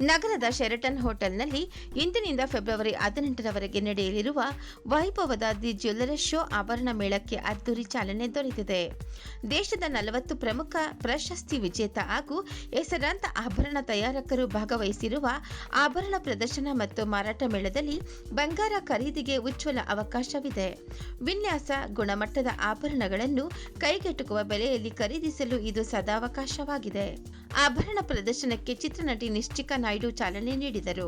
ನಗರದ ಶೆರಟನ್ ಹೋಟೆಲ್ನಲ್ಲಿ ಇಂದಿನಿಂದ ಫೆಬ್ರವರಿ ಹದಿನೆಂಟರವರೆಗೆ ನಡೆಯಲಿರುವ ವೈಭವದ ದಿ ಜ್ಯುವೆಲರಿ ಶೋ ಆಭರಣ ಮೇಳಕ್ಕೆ ಅದ್ದೂರಿ ಚಾಲನೆ ದೊರೆತಿದೆ. ದೇಶದ ನಲವತ್ತು ಪ್ರಮುಖ ಪ್ರಶಸ್ತಿ ವಿಜೇತ ಹಾಗೂ ಹೆಸರಾಂತ ಆಭರಣ ತಯಾರಕರು ಭಾಗವಹಿಸಿರುವ ಆಭರಣ ಪ್ರದರ್ಶನ ಮತ್ತು ಮಾರಾಟ ಮೇಳದಲ್ಲಿ ಬಂಗಾರ ಖರೀದಿಗೆ ಉಜ್ವಲ ಅವಕಾಶವಿದೆ. ವಿನ್ಯಾಸ ಗುಣಮಟ್ಟದ ಆಭರಣಗಳನ್ನು ಕೈಗೆಟುಕುವ ಬೆಲೆಯಲ್ಲಿ ಖರೀದಿಸಲು ಇದು ಸದಾವಕಾಶವಾಗಿದೆ ಆಭರಣ ಪ್ರದರ್ಶನಕ್ಕೆ ಚಿತ್ರನಟಿ ನಿಶ್ಚಿಕಾ ನಾಯ್ಡು ಚಾಲನೆ ನೀಡಿದರು.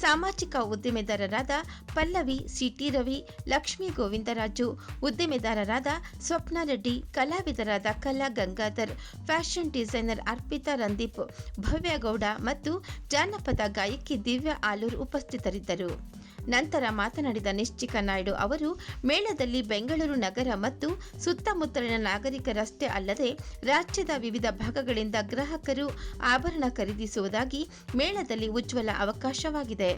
ಸಾಮಾಜಿಕ ಉದ್ದಿಮೆದಾರರಾದ ಪಲ್ಲವಿ, ಸಿಟಿ ರವಿ, ಲಕ್ಷ್ಮೀ ಗೋವಿಂದರಾಜು, ಉದ್ದಿಮೆದಾರರಾದ ಸ್ವಪ್ನ ರೆಡ್ಡಿ, ಕಲಾವಿದರಾದ ಕಲಾ ಗಂಗಾಧರ್, ಫ್ಯಾಷನ್ ಡಿಸೈನರ್ ಅರ್ಪಿತಾ ರಂದೀಪ್ ಭವ್ಯಗೌಡ ಮತ್ತು ಜಾನಪದ ಗಾಯಕಿ ದಿವ್ಯಾ ಆಲೂರ್ ಉಪಸ್ಥಿತರಿದ್ದರು. ನಂತರ ಮಾತನಾಡಿದ ನಿಶ್ಚಿಕ ನಾಯ್ಡು ಅವರು, ಮೇಳದಲ್ಲಿ ಬೆಂಗಳೂರು ನಗರ ಮತ್ತು ಸುತ್ತಮುತ್ತಲಿನ ನಾಗರಿಕರಷ್ಟೇ ಅಲ್ಲದೆ ರಾಜ್ಯದ ವಿವಿಧ ಭಾಗಗಳಿಂದ ಗ್ರಾಹಕರು ಆಭರಣ ಖರೀದಿಸುವುದಾಗಿ ಮೇಳದಲ್ಲಿ ಉಜ್ವಲ ಅವಕಾಶವಾಗಿದೆ.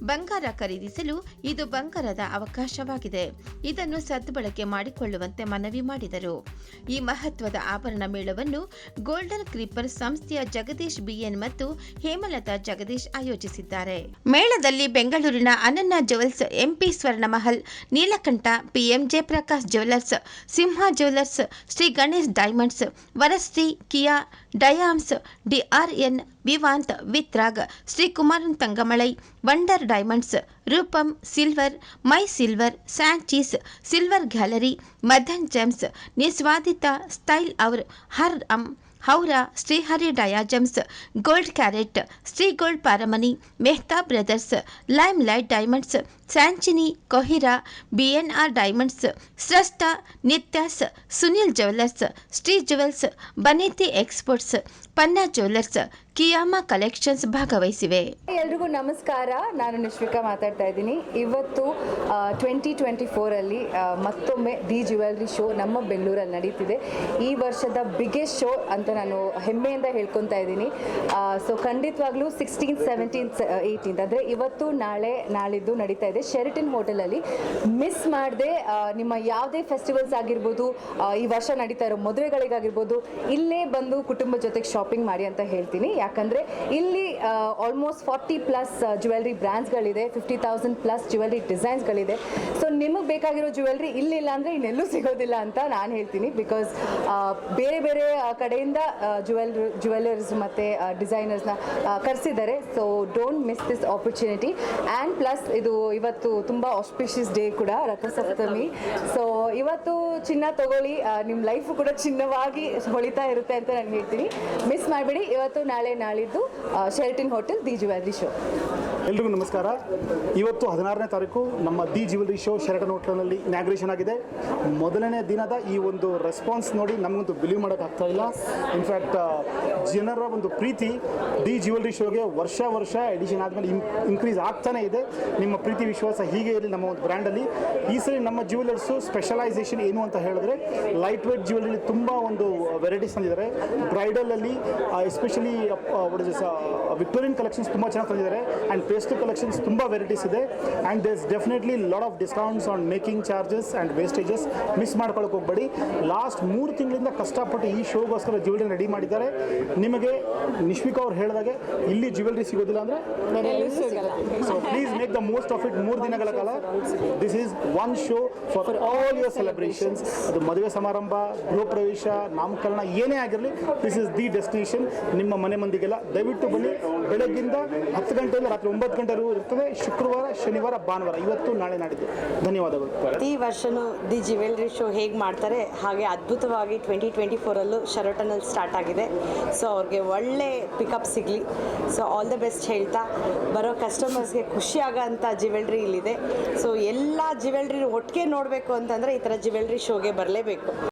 ಬಂಗಾರ ಖರೀದಿಸಲು ಇದು ಬಂಗಾರದ ಅವಕಾಶವಾಗಿದೆ. ಇದನ್ನು ಸದ್ಬಳಕೆ ಮಾಡಿಕೊಳ್ಳುವಂತೆ ಮನವಿ ಮಾಡಿದರು. ಈ ಮಹತ್ವದ ಆಭರಣ ಮೇಳವನ್ನು ಗೋಲ್ಡನ್ ಕ್ರೀಪರ್ ಸಂಸ್ಥೆಯ ಜಗದೀಶ್ ಬಿಎನ್ ಮತ್ತು ಹೇಮಲತಾ ಜಗದೀಶ್ ಆಯೋಜಿಸಿದ್ದಾರೆ. ಮೇಳದಲ್ಲಿ ಬೆಂಗಳೂರಿನ Ananya Annapurna jewels MP Swarnamahal Neelakanta PM Jayaprakash jewellers Simha jewellers Shri Ganesh diamonds Varashri Kia డయామ్స్ DRN వివాంత్ విత్రాగ్ Shri Kumaran Thangamalai wonder diamonds Roopam silver my silver శాంచీస్ silver gallery Madhan gems నిస్వాదిత style అవర్ హర్ అమ్ Howrah Srihari ಡಯಾಜಮ್ಸ್ gold carrot Shri gold ಪಾರಮನಿ Mehta brothers lime light diamonds ಸ್ಯಾಂಚಿನಿ ಕೊಹಿರಾ BNR diamonds ಸ್ರಷ್ಟ ನಿತ್ಯಾಸ್ Sunil jewellers Shri jewels ಬನೇತಿ exports Panna jewellers ಕಿಯಾಮಾ collections ಭಾಗವಹಿಸಿವೆ. ಎಲ್ರಿಗೂ ನಮಸ್ಕಾರ. ನಾನು ನಿಶ್ವಿಕಾ ಮಾತಾಡ್ತಾ ಇದ್ದೀನಿ. ಇವತ್ತು ಟ್ವೆಂಟಿ ಟ್ವೆಂಟಿ ಫೋರಲ್ಲಿ ಮತ್ತೊಮ್ಮೆ ದಿ ಜ್ಯುವೆಲ್ರಿ ಶೋ ನಮ್ಮ ಬೆಂಗಳೂರಲ್ಲಿ ನಡೀತಿದೆ. ಈ ವರ್ಷದ ಬಿಗ್ಗೆಸ್ಟ್ ಶೋ ಅಂತ ನಾನು ಹೆಮ್ಮೆಯಿಂದ ಹೇಳ್ಕೊತಾ ಇದ್ದೀನಿ. ಸೊ ಖಂಡಿತವಾಗ್ಲೂ ಸಿಕ್ಸ್ಟೀನ್ ಸೆವೆಂಟೀನ್ ಏಯ್ಟೀನ್ ಅಂದರೆ ಇವತ್ತು, ನಾಳೆ, ನಾಳಿದ್ದು ನಡೀತಾ ಇದೆ. ಶೆರಿಟಿನ್ ಹೋಟೆಲಲ್ಲಿ ಮಿಸ್ ಮಾಡದೆ ನಿಮ್ಮ ಯಾವುದೇ ಫೆಸ್ಟಿವಲ್ಸ್ ಆಗಿರ್ಬೋದು ಈ ವರ್ಷ ನಡೀತಾ ಇರೋ ಮದುವೆಗಳಿಗಾಗಿರ್ಬೋದು, ಇಲ್ಲೇ ಬಂದು ಕುಟುಂಬ ಜೊತೆಗೆ ಶಾಪಿಂಗ್ ಮಾಡಿ ಅಂತ ಹೇಳ್ತೀನಿ. ಯಾಕಂದರೆ ಇಲ್ಲಿ ಆಲ್ಮೋಸ್ಟ್ ಫಾರ್ಟಿ ಪ್ಲಸ್ ಜ್ಯುವೆಲ್ರಿ ಬ್ರ್ಯಾಂಡ್ಸ್ಗಳಿದೆ ಫಿಫ್ಟಿ ತೌಸಂಡ್ ಪ್ಲಸ್ ಜ್ಯುವೆಲ್ರಿ ಡಿಸೈನ್ಸ್ಗಳಿದೆ ಸೊ ನಿಮಗೆ ಬೇಕಾಗಿರೋ ಜ್ಯುವೆಲ್ರಿ ಇಲ್ಲಿಲ್ಲ ಅಂದರೆ ಇನ್ನೆಲ್ಲೂ ಸಿಗೋದಿಲ್ಲ ಅಂತ ನಾನು ಹೇಳ್ತೀನಿ ಬಿಕಾಸ್ ಬೇರೆ ಬೇರೆ ಕಡೆಯಿಂದ ಜ್ಯುವೆಲ್ ಜ್ಯುವೆಲರ್ಸ್ ಮತ್ತು ಡಿಸೈನರ್ಸ್ನ ಕರೆಸಿದ್ದಾರೆ. So don't miss this opportunity and plus ಇದು ಇವತ್ತು ತುಂಬ ಆಸ್ಪಿಷಿಯಸ್ ಡೇ ಕೂಡ, ರಥಸಪ್ತಮಿ. ಸೊ ಇವತ್ತು ಚಿನ್ನ ತಗೊಳ್ಳಿ ನಿಮ್ಮ ಲೈಫು ಕೂಡ ಚಿನ್ನವಾಗಿ ಹೊಳಿತಾ ಇರುತ್ತೆ ಅಂತ ನಾನು ಹೇಳ್ತೀನಿ. ಮಿಸ್ ಮಾಡಬೇಡಿ. ಇವತ್ತು ನಾಳೆ ನಾಳಿದ್ದು Sheraton hotel the jewellery show. ಎಲ್ರಿಗೂ ನಮಸ್ಕಾರ. ಇವತ್ತು ಹದಿನಾರನೇ ತಾರೀಕು ನಮ್ಮ ದಿ ಜ್ಯುವೆಲ್ರಿ ಶೋ ಶೆರಟನ್ ಹೋಟೆಲ್ನಲ್ಲಿ ಇನಾಗ್ರೇಷನ್ ಆಗಿದೆ. ಮೊದಲನೇ ದಿನದ ಈ ಒಂದು ರೆಸ್ಪಾನ್ಸ್ ನೋಡಿ ನಮಗಂತೂ ಬಿಲೀವ್ ಮಾಡೋಕ್ಕಾಗ್ತಾ ಇಲ್ಲ. ಇನ್ಫ್ಯಾಕ್ಟ್ ಜನರ ಒಂದು ಪ್ರೀತಿ ದಿ ಜ್ಯುವೆಲ್ರಿ ಶೋಗೆ ವರ್ಷ ವರ್ಷ ಎಡಿಷನ್ ಆದಮೇಲೆ ಇನ್ಕ್ರೀಸ್ ಆಗ್ತಾನೇ ಇದೆ. ನಿಮ್ಮ ಪ್ರೀತಿ, ವಿಶ್ವಾಸ ಹೀಗೆ ಇರಲಿ ನಮ್ಮ ಒಂದು ಬ್ರ್ಯಾಂಡಲ್ಲಿ ಈ ಸರಿ ನಮ್ಮ ಜ್ಯುವೆಲರ್ಸು ಸ್ಪೆಷಲೈಸೇಷನ್ ಏನು ಅಂತ ಹೇಳಿದ್ರೆ ಲೈಟ್ ವೇಟ್ ಜ್ಯುವೆಲರಿ ತುಂಬ ಒಂದು ವೆರೈಟೀಸ್ ತಂದಿದ್ದಾರೆ. ಬ್ರೈಡಲಲ್ಲಿ ಎಸ್ಪೆಷಲಿ ವಿಕ್ಟೋರಿಯನ್ ಕಲೆಕ್ಷನ್ಸ್ ತುಂಬ ಚೆನ್ನಾಗಿ ತಂದಿದ್ದಾರೆ. ಆ್ಯಂಡ್ ಪೇಸ್ಟು ಕಲೆಕ್ಷನ್ಸ್ ತುಂಬ ವೆರೈಟೀಸ್ ಇದೆ. And there's definitely lot of discounts on making charges and wastages miss ಮಾಡ್ಕೊಳಕ್ಕೆ ಹೋಗ್ಬೇಡಿ. ಲಾಸ್ಟ್ ಮೂರು ತಿಂಗಳಿಂದ ಕಷ್ಟಪಟ್ಟು ಈ ಶೋಗೋಸ್ಕರ ಜ್ಯುವೆಲ್ರಿ ರೆಡಿ ಮಾಡಿದ್ದಾರೆ. ನಿಮಗೆ ನಿಶ್ವಿಕಾ ಅವ್ರು ಹೇಳಿದಾಗೆ ಇಲ್ಲಿ ಜ್ಯುವೆಲ್ರಿ ಸಿಗೋದಿಲ್ಲ ಅಂದರೆ so please make the most of it ಮೂರು ದಿನಗಳ ಕಾಲ. This is one show for all your celebrations ಅದು ಮದುವೆ ಸಮಾರಂಭ ಗೃಹ ಪ್ರವೇಶ ನಾಮಕರಣ ಏನೇ ಆಗಿರಲಿ ದಿಸ್ ಇಸ್ ದಿ ಡೆಸ್ಟಿನೇಷನ್ ನಿಮ್ಮ ಮನೆ ಮಂದಿಗೆಲ್ಲ ದಯವಿಟ್ಟು ಬನ್ನಿ. ಬೆಳಗ್ಗಿಂದ ಹತ್ತು ಗಂಟೆಯಿಂದ ರಾತ್ರಿ ಒಂಬತ್ತು ಗಂಟೆವರೆಗೂ ಇರ್ತದೆ ಶುಕ್ರವಾರ, ಶನಿವಾರ, ಭಾನುವಾರ. ಇವತ್ತು ನಾಳೆ ನಾಡಿದ್ದು. ಧನ್ಯವಾದಗಳು. ಪ್ರತಿ ವರ್ಷನೂ ದಿ ಜ್ಯುವೆಲ್ರಿ ಶೋ ಹೇಗೆ ಮಾಡ್ತಾರೆ? ಹಾಗೆ ಅದ್ಭುತವಾಗಿ ಟ್ವೆಂಟಿ ಟ್ವೆಂಟಿ ಫೋರಲ್ಲೂ ಶರಟನಲ್ಲಿ ಸ್ಟಾರ್ಟ್ ಆಗಿದೆ. ಸೊ ಅವ್ರಿಗೆ ಒಳ್ಳೆ ಪಿಕಪ್ ಸಿಗಲಿ. ಸೊ ಆಲ್ ದ ಬೆಸ್ಟ್ ಹೇಳ್ತಾ, ಬರೋ ಕಸ್ಟಮರ್ಸ್ಗೆ ಖುಷಿ ಆಗೋಂಥ ಜ್ಯುವೆಲ್ರಿ ಇಲ್ಲಿದೆ. ಸೊ ಎಲ್ಲ ಜ್ಯುವೆಲ್ರಿ ಒಟ್ಟಿಗೆ ನೋಡಬೇಕು ಅಂತಂದರೆ ಈ ಥರ ಜ್ಯುವೆಲ್ರಿ ಶೋಗೆ ಬರಲೇಬೇಕು.